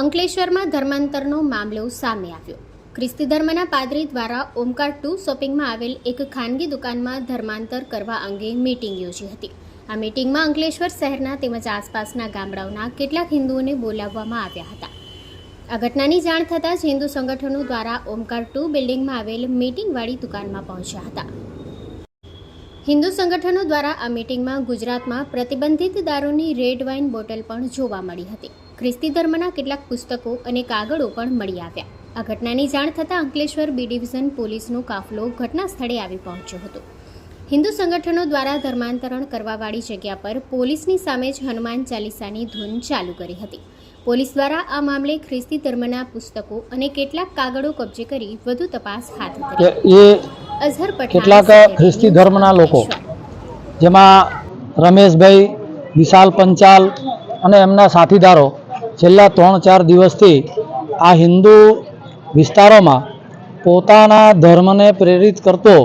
અંકલેશ્વરમાં ધર્માંતરનો મામલો સામે આવ્યો. ખ્રિસ્તી ધર્મના પાદરી દ્વારા ઓમકાર ટુ શોપિંગમાં આવેલ એક ખાનગી દુકાનમાં ધર્માંતર કરવા અંગે મીટિંગ યોજી હતી. આ મીટિંગમાં અંકલેશ્વર શહેરના તેમજ આસપાસના ગામડાઓના કેટલાક હિન્દુઓને બોલાવવામાં આવ્યા હતા. આ ઘટનાની જાણ થતાં જ હિન્દુ સંગઠનો દ્વારા ઓમકાર ટુ બિલ્ડિંગમાં આવેલ મીટિંગવાળી દુકાનમાં પહોંચ્યા હતા. હિન્દુ સંગઠનો દ્વારા આ મીટિંગમાં ગુજરાતમાં પ્રતિબંધિત દારૂની રેડ વાઇન બોટલ પણ જોવા મળી હતી. ખ્રિસ્તી ધર્મના કેટલાક પુસ્તકો અને કાગળો પણ મળી આવ્યા. આ ઘટનાની જાણ થતાં અંકલેશ્વર બી ડિવિઝન પોલીસનો કાફલો ઘટના સ્થળે આવી પહોંચ્યો હતો. હિન્દુ સંગઠનો દ્વારા ધર્માંતરણ કરવાવાળી જગ્યા પર પોલીસની સામે જ હનુમાન ચાલીસાની ધૂન ચાલુ કરી હતી. પોલીસ દ્વારા આ મામલે ખ્રિસ્તી ધર્મના પુસ્તકો અને કેટલાક કાગળો કબજે કરી વધુ તપાસ હાથ ધરી. એ અઝહર કેટલાક ખ્રિસ્તી ધર્મના લોકો. જેમાં રમેશભાઈ વિશાલ પંચાલ અને એમના સાથીદારો છેલ્લા ત્રણ ચાર દિવસથી આ હિન્દુ વિસ્તારોમાં પોતાના ધર્મને પ્રેરિત કરતો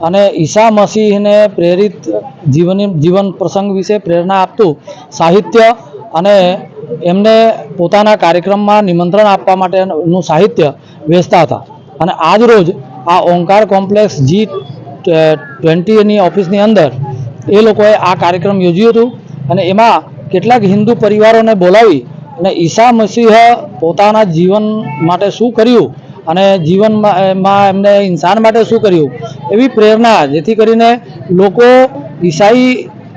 અને ઈસા મસીહને પ્રેરિત જીવન જીવન પ્રસંગ વિશે પ્રેરણા આપતું સાહિત્ય અને એમને પોતાના કાર્યક્રમમાં નિમંત્રણ આપવા માટેનું સાહિત્ય વેચતા હતા. અને આજ રોજ આ ઓંકાર કોમ્પ્લેક્સ જી ટ્વેન્ટીની ઓફિસની અંદર એ લોકોએ આ કાર્યક્રમ યોજ્યું હતું અને એમાં કેટલાક હિન્દુ પરિવારોને બોલાવી અને ઈસા મસીહ પોતાના જીવન માટે શું કર્યું અને જીવનમાં એમને ઇન્સાન માટે શું કર્યું? એવી પ્રેરણા જેથી કરીને લોકો ઈસાઈ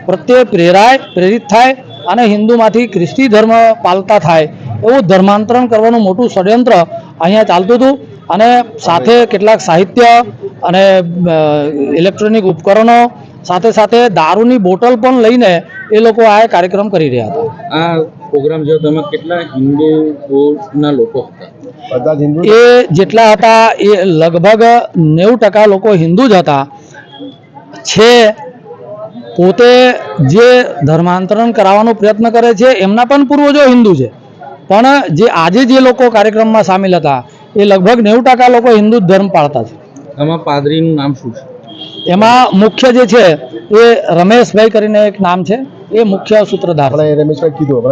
પ્રત્યે પ્રેરાય, પ્રેરિત થાય અને હિન્દુમાંથી ખ્રિસ્તી ધર્મ પાલતા થાય એવું ધર્માંતરણ કરવાનું મોટું ષડયંત્ર અહીંયા ચાલતું હતું. અને સાથે કેટલાક સાહિત્ય અને ઇલેક્ટ્રોનિક ઉપકરણો, સાથે સાથે દારૂની બોટલ પણ લઈને એ લોકો આ કાર્યક્રમ કરી રહ્યા હતા. પ્રોગ્રામ જો તમે કેટલા હિન્દુઓના લોકો હતા? બધા જ હિન્દુ એ જેટલા હતા એ લગભગ નેવું ટકા લોકો હિન્દુ જ હતા. છે પોતે જે ધર્માંતરણ કરાવવાનો પ્રયત્ન કરે છે એમના પણ પૂર્વજો હિન્દુ છે. પણ જે આજે જે લોકો કાર્યક્રમમાં સામેલ હતા એ લગભગ નેવું ટકા લોકો હિન્દુ ધર્મ પાળતા છે. એમાં પાદરીનું નામ શું છે? એમાં મુખ્ય જે છે એ રમેશભાઈ કરીને એક નામ છે એ મુખ્ય સૂત્રધાર છે. રમેશભાઈ કીધું